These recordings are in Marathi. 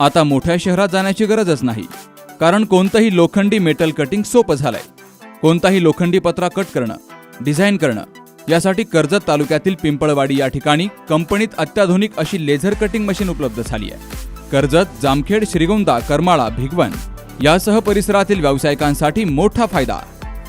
आता मोठ्या शहरात जाण्याची गरजच नाही कारण कोणतंही लोखंडी मेटल कटिंग सोपं झालंय. कोणताही लोखंडी पत्रा कट करणं डिझाईन करणं यासाठी कर्जत तालुक्यातील पिंपळवाडी या ठिकाणी कंपनीत अत्याधुनिक अशी लेझर कटिंग मशीन उपलब्ध झाली आहे. कर्जत जामखेड श्रीगोंदा करमाळा भिगवण यासह परिसरातील व्यावसायिकांसाठी मोठा फायदा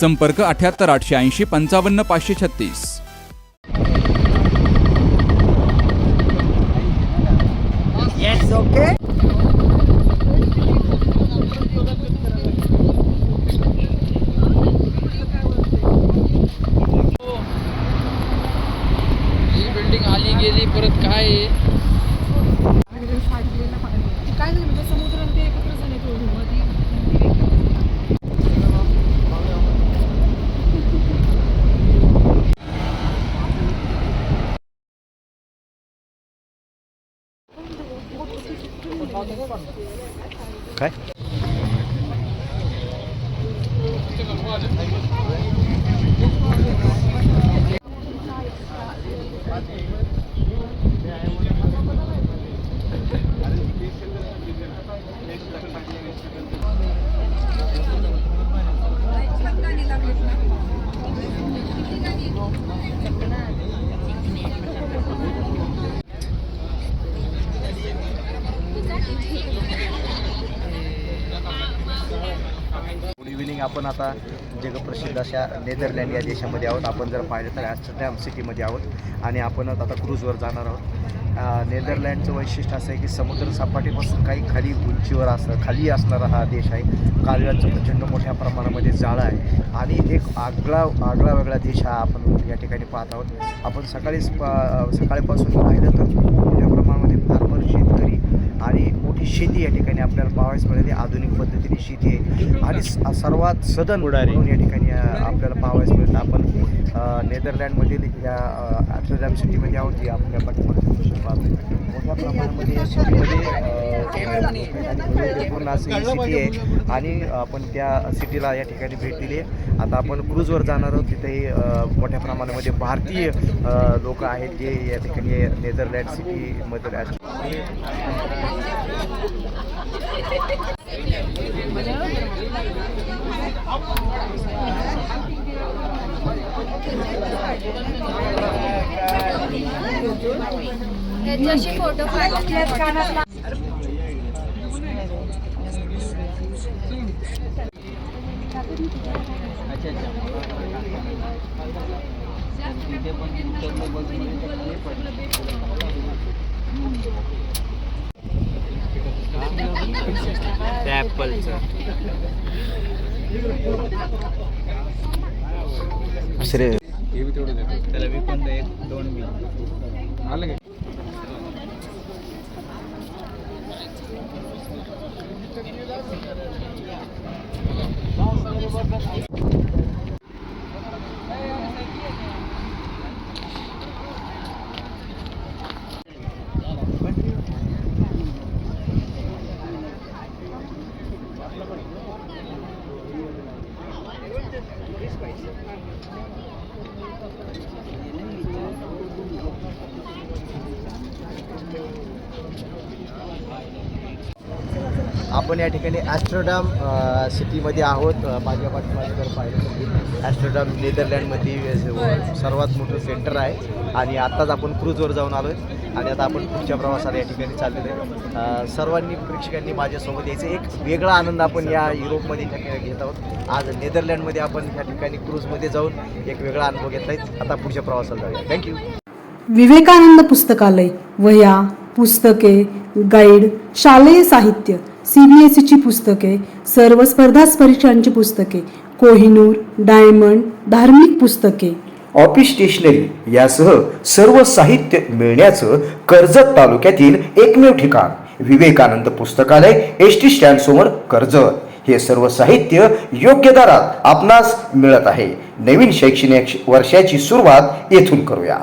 संपर्क अठ्याहत्तर आठशे ऐंशी पंचावन्न पाचशे छत्तीस. ही बिल्डिंग आली गेली परत काय आहे ते काय झालं म्हणजे समुद्र आणि ते एकत्र झाले तो मध्ये काय आपण आता जगप्रसिद्ध अशा नेदरलँड या देशामध्ये आहोत. आपण जर पाहिलं तर ॲम्स्टरडॅम सिटीमध्ये आहोत. आणि आपण आता क्रूजवर जाणार आहोत. नेदरलँडचं वैशिष्ट्य असं आहे की समुद्र सपाटीपासून काही खाली उंचीवर असं खाली असणारा हा देश आहे. कालव्यांचं प्रचंड मोठ्या प्रमाणामध्ये जाळं आहे. आणि एक आगळा आगळा वेगळा देश हा आपण या ठिकाणी पाहत आहोत. आपण सकाळीच पा सकाळपासून पाहिलं तर मोठ्या प्रमाणामध्ये फार्मर शेतकरी आणि मोठी शेती या ठिकाणी आपल्याला पाहावयास मिळाली आधुनिक पद्धतीने शेती आहे. आणि सर्वात सदन म्हणून या ठिकाणी आपल्याला पाहावयास मिळतं. आपण नेदरलँडमधील या ॲम्स्टरडॅम सिटीमध्ये आहोत. जी आपल्या मोठ्या प्रमाणामध्ये या सिटीमध्ये वैविध्यपूर्ण अशी ही सिटी आहे. आणि आपण त्या सिटीला या ठिकाणी भेट दिली आहे. आता आपण क्रूजवर जाणार आहोत. तिथेही मोठ्या प्रमाणामध्ये भारतीय लोक आहेत जे या ठिकाणी नेदरलँड सिटीमध्ये त्याच्याशी फोटो काढला दुसरे त्याला मी पण एक दोन मी आलं का आपण या ठिकाणी ॲस्ट्रोडॅम सिटीमध्ये आहोत. माझ्या पाठीमागे जर पाहिलं ॲस्ट्रोडॅम नेदरलँडमध्ये सर्वात मोठं सेंटर आहे. आणि आत्ताच आपण क्रूजवर जाऊन आलो आहे आणि आता आपण पुढच्या प्रवासाला या ठिकाणी चाललेलो आहे. सर्वांनी प्रेक्षकांनी माझ्यासोबत यायचं. एक वेगळा आनंद आपण या युरोपमध्ये ठिकाणी घेत आहोत. आज नेदरलँडमध्ये आपण या ठिकाणी क्रूजमध्ये जाऊन एक वेगळा अनुभव घेतला आहे. आता पुढच्या प्रवासाला जाऊया. थँक्यू विवेकानंद पुस्तकालय वह्या पुस्तके गाईड शालेय साहित्य सी बी एस ईची पुस्तके सर्व स्पर्धा परीक्षांची पुस्तके कोहिनूर डायमंड धार्मिक पुस्तके. ऑफिस स्टेशनरी यासह सर्व साहित्य मिळण्याचं कर्जत तालुक्यातील एकमेव ठिकाण विवेकानंद पुस्तकालय एस टी स्टँड समोर कर्जत. हे सर्व साहित्य योग्य दरात आपणास मिळत आहे. नवीन शैक्षणिक वर्षाची सुरुवात येथून करूया.